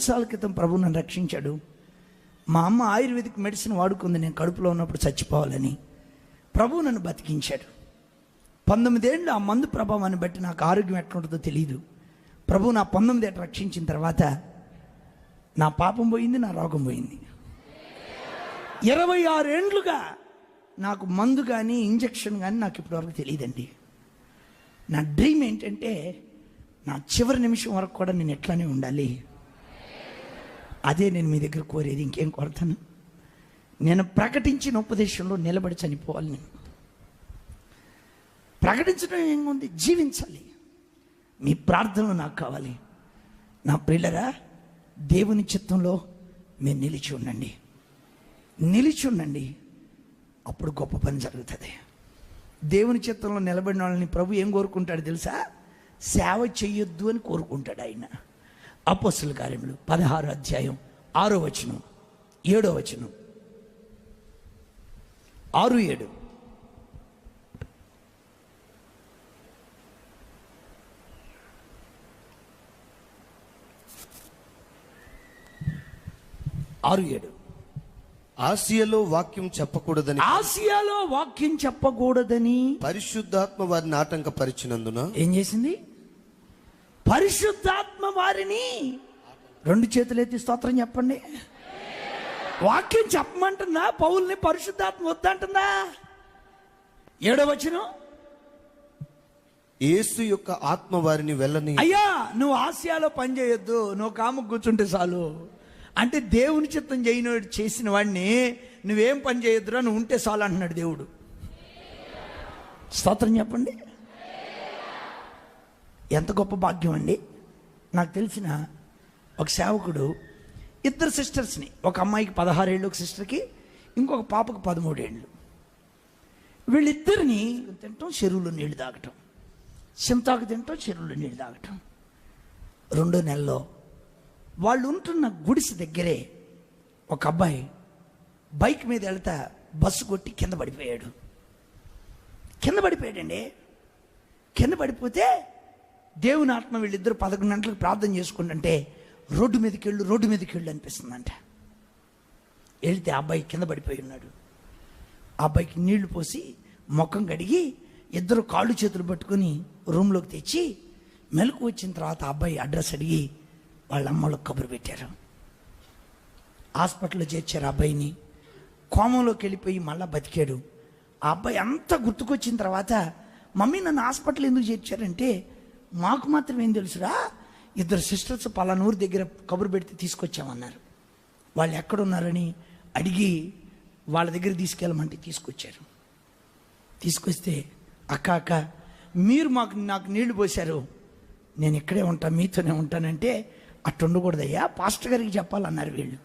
సంవత్సరాల క్రితం ప్రభు నన్ను రక్షించాడు. మా అమ్మ ఆయుర్వేదిక్ మెడిసిన్ వాడుకుంది నేను కడుపులో ఉన్నప్పుడు చచ్చిపోవాలని. ప్రభు నన్ను బతికించాడు. పంతొమ్మిదేళ్ళు ఆ మందు ప్రభావాన్ని బట్టి నాకు ఆరోగ్యం ఎట్లుంటుందో తెలియదు ప్రభు నా పంతొమ్మిదేట రక్షించిన తర్వాత నా పాపం పోయింది నా రోగం పోయింది. ఇరవై ఆరేండ్లుగా నాకు మందు కానీ ఇంజక్షన్ కానీ నాకు ఇప్పటివరకు తెలియదండి నా డ్రీమ్ ఏంటంటే నా చివరి నిమిషం వరకు కూడా నేను ఎట్లానే ఉండాలి. అదే నేను మీ దగ్గర కోరేది ఇంకేం కోరతాను? నేను ప్రకటించిన ఉపదేశంలో నిలబడి చనిపోవాలి నేను. ప్రకటించడం ఏముంది? జీవించాలి. మీ ప్రార్థనలు నాకు కావాలి. నా పిల్లరా దేవుని చిత్తంలో మీరు నిలిచి ఉండండి. నిలిచి ఉండండి. అప్పుడు గొప్ప పని జరుగుతుంది. దేవుని చిత్తంలో నిలబడిన వాళ్ళని ప్రభు ఏం కోరుకుంటాడు తెలుసా? సేవ చెయ్యొద్దు అని కోరుకుంటాడు ఆయన. అపోస్తుల కార్యములు. పదహారు అధ్యాయం ఆరో వచనం ఏడో వచనం. ఆరు ఏడు. ఆరు ఏడు. ఆసియాలో వాక్యం చెప్పకూడదని ఆసియాలో వాక్యం చెప్పకూడదని పరిశుద్ధాత్మ వారిని ఆటంకపరిచినందున ఏం చేసింది? పరిశుద్ధాత్మ వారిని రెండు చేతులు ఎత్తి స్తోత్రం చెప్పండి. వాక్యం చెప్పమంటుందా పౌల్ని పరిశుద్ధాత్మ వద్దంటుందా ఏడో వచనం? యేసు యొక్క ఆత్మ వారిని వెళ్ళని అయ్యా నువ్వు ఆసియాలో పని చేయొద్దు నువ్వు కాము కూర్చుంటే చాలు. అంటే దేవుని చిత్తం చేయని చేసిన వాడిని నువ్వేం పని చేయొద్దురా నువ్వు ఉంటే చాలు అంటున్నాడు దేవుడు. స్తోత్రం చెప్పండి. ఎంత గొప్ప భాగ్యం అండి. నాకు తెలిసిన ఒక సేవకుడు ఇద్దరు సిస్టర్స్ని ఒక అమ్మాయికి పదహారేళ్ళు ఒక సిస్టర్కి ఇంకొక పాపకు పదమూడేళ్ళు వీళ్ళిద్దరిని తింటాం చెరువులో నీళ్ళు తాగటం. చింతాకు తింటాం చెరువులో నీళ్ళు తాగటం. రెండో నెలలో వాళ్ళు ఉంటున్న గుడిసె దగ్గరే ఒక అబ్బాయి బైక్ మీద వెళ్తా బస్సు కొట్టి కింద పడిపోయాడు. కింద పడిపోయాడండి. కింద పడిపోతే దేవుని ఆత్మ వీళ్ళిద్దరు పదకొండు గంటలకు ప్రార్థన చేసుకుంటుంటే రోడ్డు మీదకి వెళ్ళు రోడ్డు మీదకి వెళ్ళు అనిపిస్తుందంట. వెళితే ఆ అబ్బాయి కింద పడిపోయి ఉన్నాడు. ఆ అబ్బాయికి నీళ్ళు పోసి ముఖం కడిగి ఇద్దరు కాళ్ళు చేతులు పట్టుకొని రూమ్లోకి తెచ్చి మెలకు వచ్చిన తర్వాత అబ్బాయి అడ్రస్ అడిగి వాళ్ళ అమ్మలకు కబురు పెట్టారు. హాస్పిటల్లో చేర్చారు అబ్బాయిని. కోమంలోకి వెళ్ళిపోయి మళ్ళా బతికాడు. ఆ అబ్బాయి అంతా గుర్తుకొచ్చిన తర్వాత మమ్మీ నన్ను హాస్పిటల్ ఎందుకు చేర్చారంటే మాకు మాత్రం ఏం తెలుసురా? ఇద్దరు సిస్టర్స్ పలానూరు దగ్గర కబురు పెడితే తీసుకొచ్చామన్నారు. వాళ్ళు ఎక్కడున్నారని అడిగి వాళ్ళ దగ్గర తీసుకెళ్ళమంటే తీసుకొచ్చారు. తీసుకొస్తే అక్క అక్క మీరు మాకు నాకు నీళ్ళు పోశారు. నేను ఇక్కడే ఉంటాను మీతోనే ఉంటానంటే అట్టు ఉండకూడదయ్యా పాస్టర్ గారికి చెప్పాలన్నారు వీళ్ళు.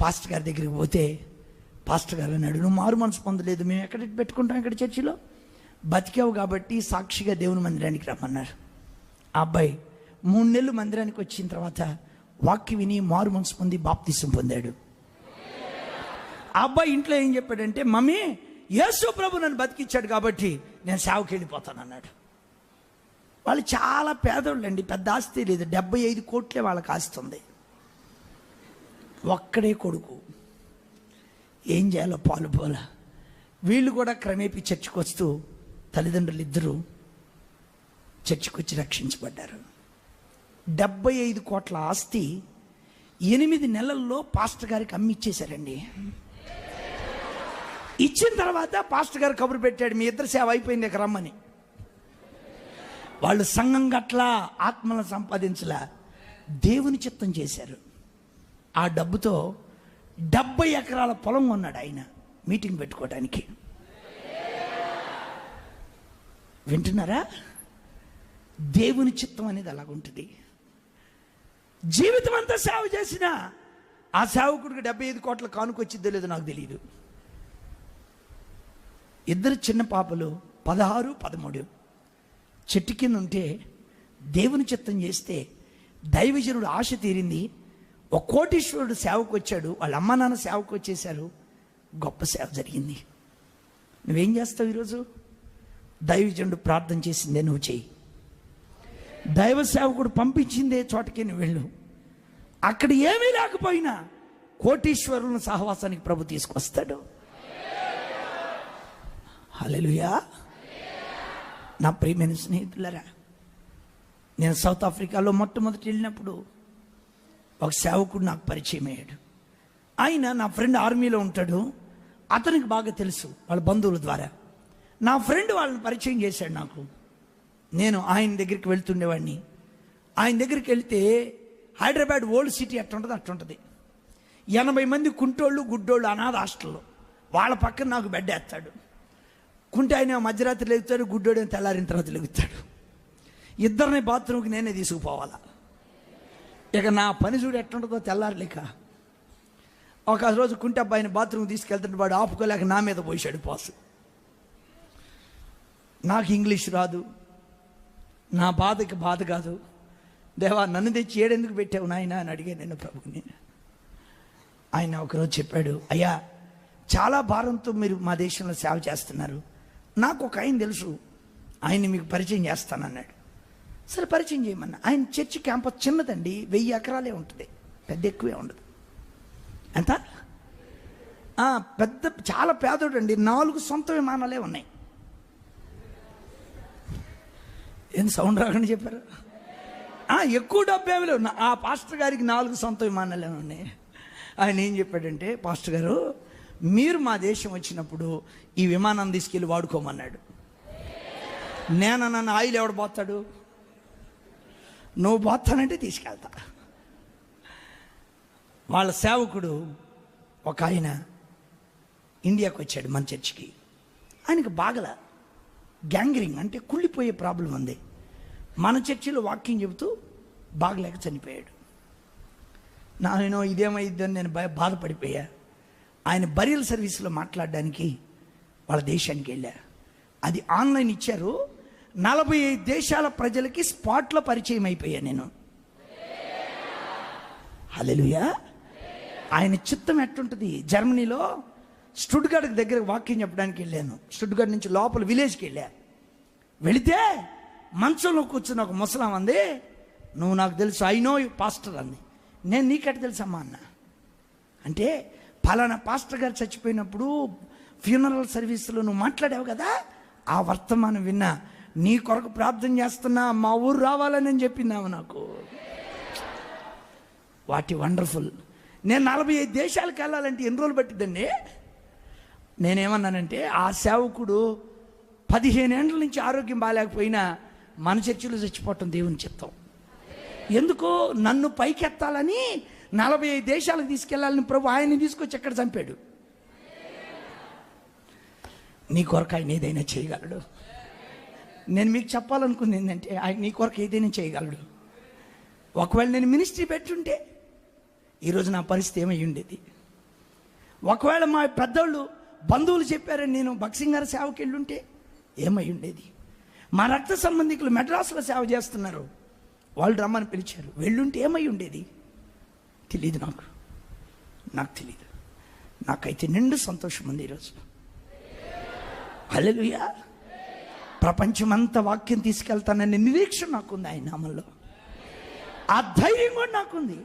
పాస్టర్ గారి దగ్గరికి పోతే పాస్టర్ గారు అన్నాడు నువ్వు మారు మనసు పొందలేదు. మేము ఎక్కడ పెట్టుకుంటాం ఇక్కడ చర్చిలో? బతికావు కాబట్టి సాక్షిగా దేవుని మందిరానికి రమ్మన్నారు. ఆ అబ్బాయి మూడు నెలలు మందిరానికి వచ్చిన తర్వాత వాక్య విని మారు మనసు పొంది బాప్తిసం పొందాడు. ఆ అబ్బాయి ఇంట్లో ఏం చెప్పాడంటే మమ్మీ యేసు ప్రభు నన్ను బతికిచ్చాడు కాబట్టి నేను సేవకి వెళ్ళిపోతాను అన్నాడు వాళ్ళు చాలా పేదోళ్ళు అండి పెద్ద ఆస్తి లేదు. డెబ్బై ఐదు కోట్లే వాళ్ళకి ఆస్తుంది ఒక్కడే కొడుకు. ఏం చేయాలో పాలు పోల. వీళ్ళు కూడా క్రమేపీ చర్చకు వస్తూ తల్లిదండ్రులు ఇద్దరు చర్చికొచ్చి వచ్చి రక్షించబడ్డారు. డెబ్బై ఐదు కోట్ల ఆస్తి ఎనిమిది నెలల్లో పాస్టర్ గారికి అమ్మిచ్చేశారండి. ఇచ్చిన తర్వాత పాస్టర్ గారు కబురు పెట్టాడు మీ ఇద్దరు సేవ అయిపోయింది ఇక రమ్మని. వాళ్ళు సంఘం గట్లా ఆత్మలను సంపాదించలా దేవుని చిత్తం చేశారు. ఆ డబ్బుతో డెబ్బై ఎకరాల పొలం కొన్నాడు ఆయన మీటింగ్ పెట్టుకోవడానికి వింటున్నారా? దేవుని చిత్తం అనేది అలాగుంటుంది. జీవితం అంతా సేవ చేసిన ఆ సేవకుడికి డెబ్బై ఐదు కోట్ల కానుకొచ్చిద్దో లేదో నాకు తెలియదు ఇద్దరు చిన్న పాపలు పదహారు పదమూడు. చెట్టు కింద ఉంటే దేవుని చిత్తం చేస్తే దైవజనుడు ఆశ తీరింది. ఒక కోటీశ్వరుడు సేవకు వచ్చాడు వాళ్ళ అమ్మ నాన్న సేవకు వచ్చేశారు. గొప్ప సేవ జరిగింది. నువ్వేం చేస్తావు ఈరోజు? దైవజనుడు ప్రార్థన చేసిందే నువ్వు చెయ్యి. దైవ సేవకుడు పంపించిందే చోటకి నువ్వు వెళ్ళు. అక్కడ ఏమీ లేకపోయినా కోటీశ్వరులను సహవాసానికి ప్రభు తీసుకొస్తాడు. హల్లెలూయా. నా ప్రియమైన స్నేహితులరా నేను సౌత్ ఆఫ్రికాలో మొట్టమొదటి వెళ్ళినప్పుడు ఒక సేవకుడు నాకు పరిచయం అయ్యాడు. ఆయన నా ఫ్రెండ్ ఆర్మీలో ఉంటాడు. అతనికి బాగా తెలుసు వాళ్ళ బంధువుల ద్వారా. నా ఫ్రెండ్ వాళ్ళని పరిచయం చేశాడు నాకు. నేను ఆయన దగ్గరికి వెళ్తుండేవాడిని. ఆయన దగ్గరికి వెళ్తే హైదరాబాద్ ఓల్డ్ సిటీ అట్టుంటుంది అట్టుంటుంది. ఎనభై మంది కుంటోళ్ళు గుడ్డోళ్ళు అనాథ హాస్టల్లో. వాళ్ళ పక్కన నాకు బెడ్ వేస్తాడు. కుంటే ఆయన మధ్యరాత్రి లెగుతాడు గుడ్డోడు తెల్లారిన తర్వాత లెగుతాడు. ఇద్దరిని బాత్రూమ్కి నేనే తీసుకుపోవాలా. ఇక నా పని చూడు ఎట్టుంటుందో తెల్లారలేక. ఒక రోజు కుంటే అబ్బాయిని బాత్రూమ్ తీసుకెళ్తుంటే వాడు ఆపుకోలేక నా మీద పోసాడు పాసు నాకు ఇంగ్లీష్ రాదు. నా బాధకి బాధ కాదు. దేవా నన్ను తెచ్చి ఏడెందుకు పెట్టావు నాయన అని అడిగాను నేను ప్రభుని ఆయన ఒకరోజు చెప్పాడు అయ్యా చాలా భారంతో మీరు మా దేశంలో సేవ చేస్తున్నారు. నాకు ఒక ఆయన తెలుసు. ఆయన్ని మీకు పరిచయం చేస్తానన్నాడు సరే పరిచయం చేయమన్నా. ఆయన చర్చి క్యాంపస్ చిన్నదండి. వెయ్యి ఎకరాలే ఉంటుంది. పెద్ద ఎక్కువే ఉండదు. ఎంత? పెద్ద చాలా పేదోడు అండి నాలుగు సొంత విమానాలే ఉన్నాయి. ఏం సౌండ్ రాకుండా చెప్పారు? ఎక్కువ డబ్బు ఏమి లేవు. నా- ఆ పాస్టర్ గారికి నాలుగు సొంత విమానాలే ఉన్నాయి ఆయన ఏం చెప్పాడంటే పాస్టర్ గారు మీరు మా దేశం వచ్చినప్పుడు ఈ విమానం తీసుకెళ్ళి వాడుకోమన్నాడు. నేను నన్ను ఆయిల్ ఎవడు పోతాడు? నువ్వు పోతానంటే తీసుకెళ్తా. వాళ్ళ సేవకుడు ఒక ఆయన ఇండియాకు వచ్చాడు మన చర్చికి. ఆయనకు బాగల. గ్యాంగ్రింగ్ అంటే కుళ్ళిపోయే ప్రాబ్లం ఉంది మన చర్చిలో వాక్యం చెబుతూ బాగలేక చనిపోయాడు. నేను ఇదేమైందని నేను భయ బాధపడిపోయా. ఆయన బరియల్ సర్వీస్లో మాట్లాడడానికి వాళ్ళ దేశానికి వెళ్ళా. అది ఆన్లైన్ ఇచ్చారు. నలభై ఐదు దేశాల ప్రజలకి స్పాట్లో పరిచయం అయిపోయా నేను. హల్లెలూయా. ఆయన చిత్తం ఎట్టుంటుంది జర్మనీలో స్టుడ్గార్డ్ దగ్గర వాక్యం చెప్పడానికి వెళ్ళాను. స్టుడ్గార్డ్ నుంచి లోపల విలేజ్కి వెళ్ళా. వెళితే మంచంలో కూర్చున్న ఒక ముసలాం అంది నువ్వు నాకు తెలుసు ఐ నో యు పాస్టర్ అంది. నేను నీకెట్ తెలుసమ్మా అన్న. అంటే ఫలానా పాస్టర్ గారు చచ్చిపోయినప్పుడు ఫ్యూనరల్ సర్వీస్లో నువ్వు మాట్లాడావు కదా ఆ వర్తమానం విన్నా. నీ కొరకు ప్రార్థన చేస్తున్నా మా ఊరు రావాలని చెప్పినావు నాకు. వాటి వండర్ఫుల్. నేను నలభై ఐదు దేశాలకు వెళ్ళాలంటే ఎన్ని రోజులు పట్టిద్దండి? నేనేమన్నానంటే ఆ సేవకుడు పదిహేను ఏండ్ల నుంచి ఆరోగ్యం బాగాలేకపోయినా మన చర్చిలో చచ్చిపోవటం దేవుని చెప్తాం ఎందుకో నన్ను పైకెత్తాలని నలభై ఐదు దేశాలకు తీసుకెళ్ళాలని ప్రభు ఆయన్ని తీసుకొచ్చి ఎక్కడ చంపాడు? నీ కొరకు ఆయన ఏదైనా చేయగలడు. నేను మీకు చెప్పాలనుకుంది ఏంటంటే ఆయన నీ కొరకు ఏదైనా చేయగలడు. ఒకవేళ నేను మినిస్ట్రీ పెట్టుంటే ఈరోజు నా పరిస్థితి ఏమై ఉండేది? ఒకవేళ మా పెద్దోళ్ళు బంధువులు చెప్పారని నేను బక్సింగ్ గారి సేవకి వెళ్ళుంటే ఏమై ఉండేది? మా రక్త సంబంధికులు మెడ్రాస్లో సేవ చేస్తున్నారు. వాళ్ళు రమ్మని పిలిచారు. వెళ్ళుంటే ఏమై ఉండేది? తెలియదు నాకు. నాకు తెలియదు నాకైతే నిండు సంతోషం ఉంది ఈరోజు. అలెలుయా ప్రపంచమంతా వాక్యం తీసుకెళ్తానని నిరీక్షణ నాకుంది ఆయన నామంలో. ఆ ధైర్యం కూడా నాకుంది.